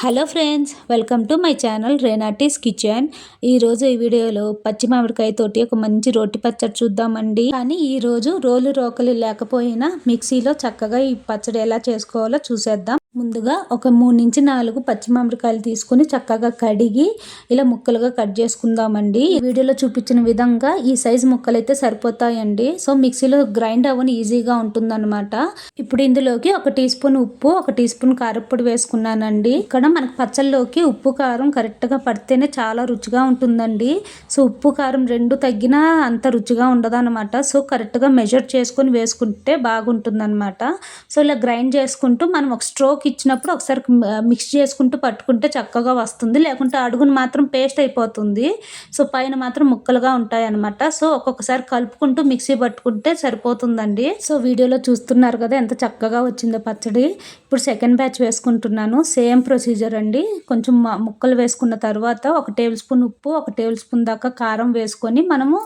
Hello friends welcome to my channel రేనాటీస్ kitchen. ఈరోజు ఈ వీడియోలో పచ్చి మామిడికాయ తోటి ఒక మంచి రోటి పచ్చడి చూద్దామండి. కానీ ఈరోజు రోలు రోకలు లేకపోయినా మిక్సీలో చక్కగా ఈ పచ్చడి ఎలా చేసుకోవాలో చూసేద్దాం. ముందుగా ఒక మూడు నుంచి నాలుగు పచ్చి మామిడికాయలు తీసుకుని చక్కగా కడిగి ఇలా ముక్కలుగా కట్ చేసుకుందామండి. వీడియోలో చూపించిన విధంగా ఈ సైజు ముక్కలు అయితే సరిపోతాయండి. సో మిక్సీలో గ్రైండ్ అవ్వని ఈజీగా ఉంటుందన్నమాట. ఇప్పుడు ఇందులోకి ఒక టీ స్పూన్ ఉప్పు ఒక టీ స్పూన్ కారప్పొడి వేసుకున్నానండి. ఇక్కడ మనకు పచ్చళ్ళలోకి ఉప్పు కారం కరెక్ట్గా పడితేనే చాలా రుచిగా ఉంటుందండి. సో ఉప్పు కారం రెండు తగ్గినా అంత రుచిగా ఉండదన్నమాట. సో కరెక్ట్గా మెజర్ చేసుకొని వేసుకుంటే బాగుంటుందన్నమాట. సో ఇలా గ్రైండ్ చేసుకుంటూ మనం ఒక స్ట్రోక్ ఇచ్చినప్పుడు ఒకసారి మిక్స్ చేసుకుంటూ పట్టుకుంటే చక్కగా వస్తుంది. లేకుంటే అడుగును మాత్రం పేస్ట్ అయిపోతుంది. సో పైన మాత్రం ముక్కలుగా ఉంటాయి అనమాట సో ఒక్కొక్కసారి కలుపుకుంటూ మిక్సీ పట్టుకుంటే సరిపోతుందండి. సో వీడియోలో చూస్తున్నారు కదా ఎంత చక్కగా వచ్చిందో పచ్చడి. ఇప్పుడు సెకండ్ బ్యాచ్ వేసుకుంటున్నాను. సేమ్ ప్రొసీజర్ అండి. కొంచెం ముక్కలు వేసుకున్న తర్వాత ఒక టేబుల్ స్పూన్ ఉప్పు ఒక టేబుల్ స్పూన్ దాకా కారం వేసుకొని మనము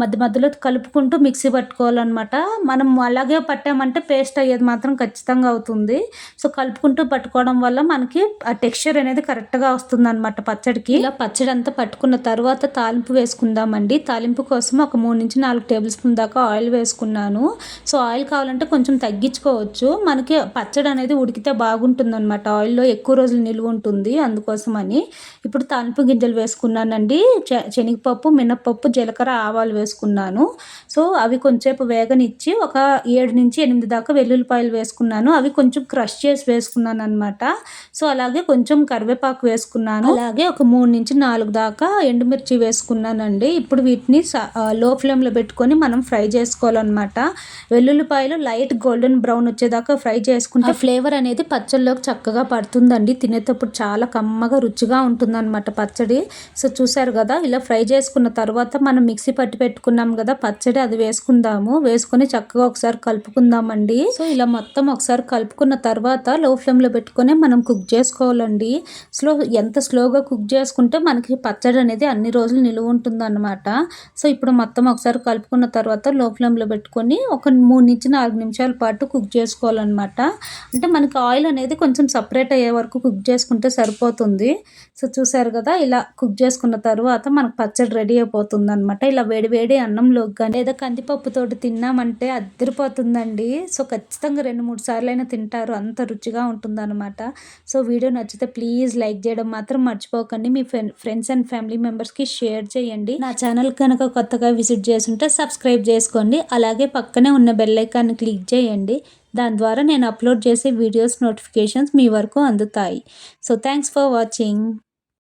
మధ్య మధ్యలో కలుపుకుంటూ మిక్సీ పట్టుకోవాలన్నమాట. మనం అలాగే పట్టామంటే పేస్ట్ అయ్యేది మాత్రం ఖచ్చితంగా అవుతుంది. సో కలుపు కలుపుకుంటూ పట్టుకోవడం వల్ల మనకి ఆ టెక్స్చర్ అనేది కరెక్ట్గా వస్తుంది అనమాట పచ్చడికి. ఇలా పచ్చడి అంతా పట్టుకున్న తర్వాత తాలింపు వేసుకుందామండి. తాలింపు కోసం ఒక మూడు నుంచి నాలుగు టేబుల్ స్పూన్ దాకా ఆయిల్ వేసుకున్నాను. సో ఆయిల్ కావాలంటే కొంచెం తగ్గించుకోవచ్చు. మనకి పచ్చడి అనేది ఉడికితే బాగుంటుంది అనమాట ఆయిల్లో ఎక్కువ రోజులు నిలువ ఉంటుంది అందుకోసమని. ఇప్పుడు తాలింపు గింజలు వేసుకున్నానండి. శనగపప్పు మినప్పప్పు జీలకర్ర ఆవాలు వేసుకున్నాను. సో అవి కొంచెంసేపు వేగనిచ్చి ఒక ఏడు నుంచి ఎనిమిది దాకా వెల్లుల్లిపాయలు వేసుకున్నాను. అవి కొంచెం క్రష్ చేసి వేసుకున్నాను అనమాట సో అలాగే కొంచెం కరివేపాకు వేసుకున్నాను. అలాగే ఒక మూడు నుంచి నాలుగు దాకా ఎండుమిర్చి వేసుకున్నానండి. ఇప్పుడు వీటిని లో ఫ్లేమ్లో పెట్టుకొని మనం ఫ్రై చేసుకోవాలన్నమాట. వెల్లుల్లిపాయలు లైట్ గోల్డెన్ బ్రౌన్ వచ్చేదాకా ఫ్రై చేసుకుంటే ఫ్లేవర్ అనేది పచ్చళ్ళలోకి చక్కగా పడుతుందండి. తినేటప్పుడు చాలా కమ్మగా రుచిగా ఉంటుందన్నమాట పచ్చడి. సో చూసారు కదా ఇలా ఫ్రై చేసుకున్న తర్వాత మనం మిక్సీ పట్టి పెట్టుకున్నాం కదా పచ్చడి అది వేసుకుందాము. వేసుకొని చక్కగా ఒకసారి కలుపుకుందామండి. సో ఇలా మొత్తం ఒకసారి కలుపుకున్న తర్వాత లో ఫ్లేమ్లో పెట్టుకొని మనం కుక్ చేసుకోవాలండి. స్లో ఎంత స్లోగా కుక్ చేసుకుంటే మనకి పచ్చడి అనేది అన్ని రోజులు నిలువ ఉంటుందన్నమాట. సో ఇప్పుడు మొత్తం ఒకసారి కలుపుకున్న తర్వాత లో ఫ్లేమ్లో పెట్టుకొని ఒక మూడు నుంచి నాలుగు నిమిషాల పాటు కుక్ చేసుకోవాలన్నమాట. అంటే మనకి ఆయిల్ అనేది కొంచెం సపరేట్ అయ్యే వరకు కుక్ చేసుకుంటే సరిపోతుంది. సో చూసారు కదా ఇలా కుక్ చేసుకున్న తర్వాత మనకు పచ్చడి రెడీ అయిపోతుంది అనమాట ఇలా వేడి వేడి అన్నంలో కానీ లేదా కందిపప్పుతోటి తిన్నామంటే అద్దరిపోతుందండి సో ఖచ్చితంగా రెండు మూడు సార్లు అయినా తింటారు అంత రుచిగా ఉంటుందన్నమాట. సో వీడియో నచ్చితే ప్లీజ్ లైక్ చేయడం మాత్రం మర్చిపోకండి. మీ ఫ్రెండ్స్ అండ్ ఫ్యామిలీ మెంబర్స్కి షేర్ చేయండి. నా ఛానల్ కనుక కొత్తగా విజిట్ చేస్తుంటే సబ్స్క్రైబ్ చేసుకోండి. అలాగే పక్కనే ఉన్న బెల్లైకాన్ని క్లిక్ చేయండి. దాని ద్వారా నేను అప్లోడ్ చేసే వీడియోస్ నోటిఫికేషన్స్ మీ వరకు అందుతాయి. So thanks for watching.